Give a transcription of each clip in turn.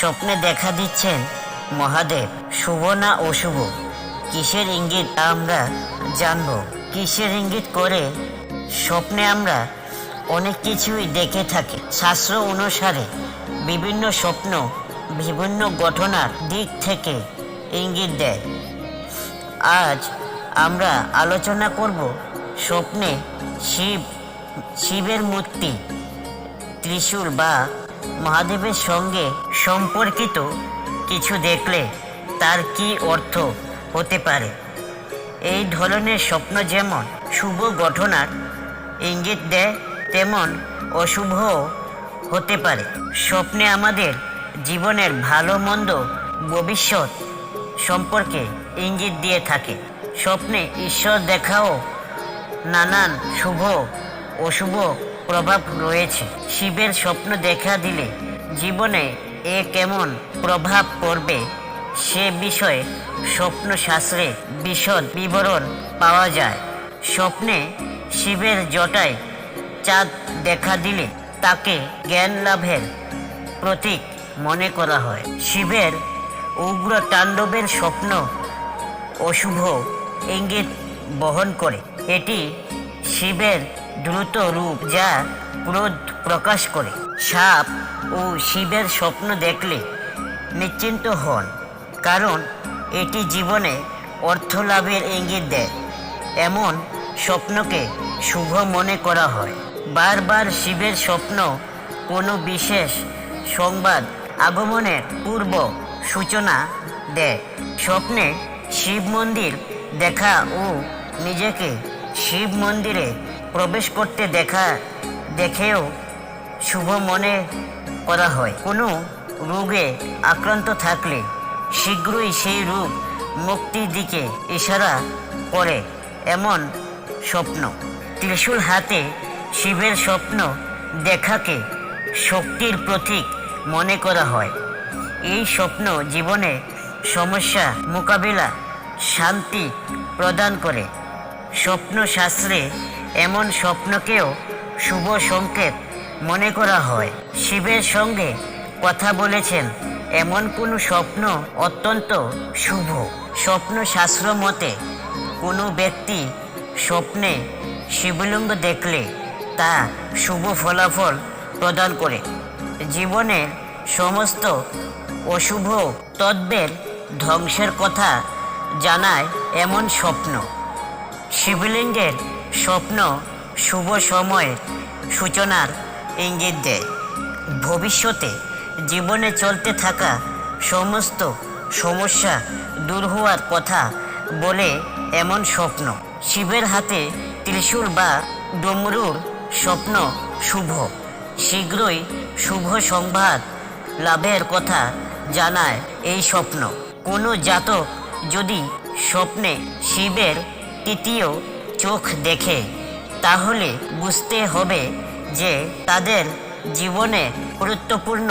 স্বপ্নে দেখা দিচ্ছেন মহাদেব। শুভ না অশুভ? কিসের ইঙ্গিত তা আমরা জানব? কিসের ইঙ্গিত করে স্বপ্নে আমরা অনেক কিছুই দেখে থাকি? শাস্ত্র অনুসারে বিভিন্ন স্বপ্ন বিভিন্ন ঘটনার দিক থেকে ইঙ্গিত দেয়। আজ আমরা আলোচনা করব স্বপ্নে শিব, শিবের মূর্তি, ত্রিশূল বা মহাদেবের সঙ্গে সম্পর্কিত কিছু দেখলে তার কি অর্থ হতে পারে? এই ধরনের স্বপ্ন যেমন শুভ ঘটনার ইঙ্গিত দেয়, তেমন অশুভ হতে পারে। স্বপ্নে আমাদের জীবনের ভালো মন্দ ভবিষ্যৎ সম্পর্কে ইঙ্গিত দিয়ে থাকে। স্বপ্নে ঈশ্বর দেখাও নানান শুভ, অশুভ প্রভাব রয়েছে। শিবের স্বপ্ন দেখা দিলে জীবনে এ কেমন প্রভাব পড়বে সে বিষয়ে স্বপ্ন শাস্ত্রে বিশদ বিবরণ পাওয়া যায়। স্বপ্নে শিবের জটায় চাঁদ দেখা দিলে তাকে জ্ঞান লাভের প্রতীক মনে করা হয়। শিবের উগ্র তাণ্ডবের স্বপ্ন অশুভ ইঙ্গিত বহন করে। এটি শিবের দ্রুত রূপ যা ক্রোধ প্রকাশ করে। সাপ ও শিবের স্বপ্ন দেখলে নিশ্চিন্ত হন, কারণ এটি জীবনে অর্থ লাভের ইঙ্গিত দেয়। এমন স্বপ্নকে শুভ মনে করা হয়। বারবার শিবের স্বপ্ন কোনো বিশেষ সংবাদ, আগমনের পূর্ব সূচনা দেয়। স্বপ্নে শিব মন্দির দেখা ও নিজেকে শিব মন্দিরে প্রবেশ করতে দেখা, দেখেও শুভ মনে করা হয়। কোনো রোগে আক্রান্ত থাকলে শীঘ্রই সেই রোগ মুক্তির দিকে ইশারা করে এমন স্বপ্ন। ত্রিশূল হাতে শিবের স্বপ্ন দেখাকে শক্তির প্রতীক মনে করা হয়। এই স্বপ্ন জীবনে সমস্যা মোকাবিলা, শান্তি প্রদান করে। স্বপ্ন শাস্ত্রে এমন স্বপ্নকেও শুভ সংকেত মনে করা হয়। শিবের সঙ্গে কথা বলেছেন, এমন কোনো স্বপ্ন অত্যন্ত শুভ। স্বপ্ন শাস্ত্র মতে, কোনো ব্যক্তি স্বপ্নে শিবলিঙ্গ দেখলে তা শুভ ফলাফল প্রদান করে। জীবনের সমস্ত অশুভ তত্ত্বের ধ্বংসের কথা জানায় এমন স্বপ্ন। শিবলিঙ্গের স্বপ্ন, শুভ সময়ের সূচনার ইঙ্গিত দেয়। ভবিষ্যতে জীবনে চলতে থাকা সমস্ত সমস্যা দূর হওয়ার কথা বলে এমন স্বপ্ন। শিবের হাতে ত্রিশূল বা ডমরুর স্বপ্ন শুভ। শীঘ্রই শুভ সংবাদ লাভের কথা জানায় এই স্বপ্ন। কোনো জাতক যদি স্বপ্নে শিবের তৃতীয় চোখ দেখে, তাহলে বুঝতে হবে যে তাদের জীবনে গুরুত্বপূর্ণ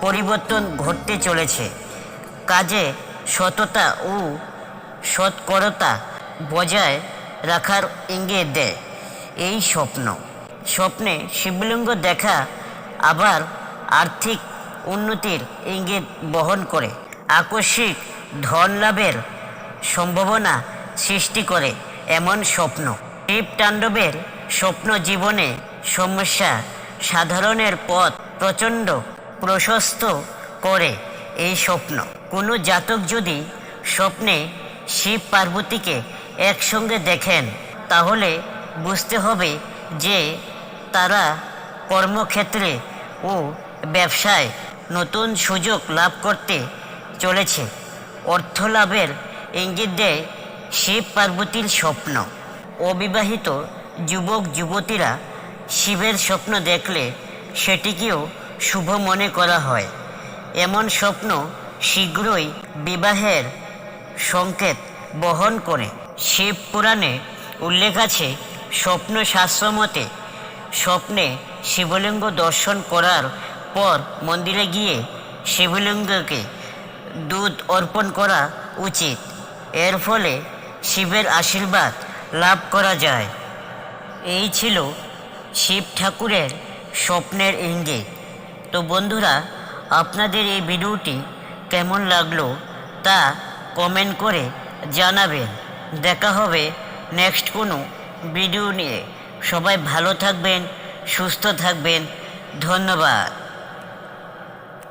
পরিবর্তন ঘটতে চলেছে। কাজে সততা ও সৎকরতা বজায় রাখার ইঙ্গিত দেয় এই স্বপ্ন। স্বপ্নে শিবলিঙ্গ দেখা আবার আর্থিক উন্নতির ইঙ্গিত বহন করে। আকস্মিক ধন লাভের সম্ভাবনা সৃষ্টি করে। এমন স্বপ্ন। শিব তাণ্ডবের স্বপ্ন জীবনে সমস্যা সাধারণের পথ প্রচণ্ড প্রশস্ত করে এই স্বপ্ন। কোনো জাতক যদি স্বপ্নে শিব পার্বতীকে একসঙ্গে দেখেন, তাহলে বুঝতে হবে যে তারা কর্মক্ষেত্রে ও ব্যবসায় নতুন সুযোগ লাভ করতে চলেছে। অর্থ লাভের ইঙ্গিত দেয় শিব পার্বতীর স্বপ্ন। অবিবাহিত যুবক, যুবতীরা শিবের স্বপ্ন দেখলে সেটিকেও শুভ মনে করা হয়। এমন স্বপ্ন শীঘ্রই বিবাহের সংকেত বহন করে। শিব পুরাণে উল্লেখ আছে, স্বপ্ন শাস্ত্র মতে স্বপ্নে শিবলিঙ্গ দর্শন করার পর মন্দিরে গিয়ে শিবলিঙ্গকে দুধ অর্পণ করা উচিত। এর ফলে শিবের আশীর্বাদ লাভ করা যায়। এই ছিল শিব ঠাকুরের স্বপ্নের ইঙ্গিত। তো বন্ধুরা, আপনাদের এই ভিডিওটি কেমন লাগল তা কমেন্ট করে জানাবেন। দেখা হবে নেক্সট কোনো ভিডিও নিয়ে। সবাই ভালো থাকবেন, সুস্থ থাকবেন। ধন্যবাদ।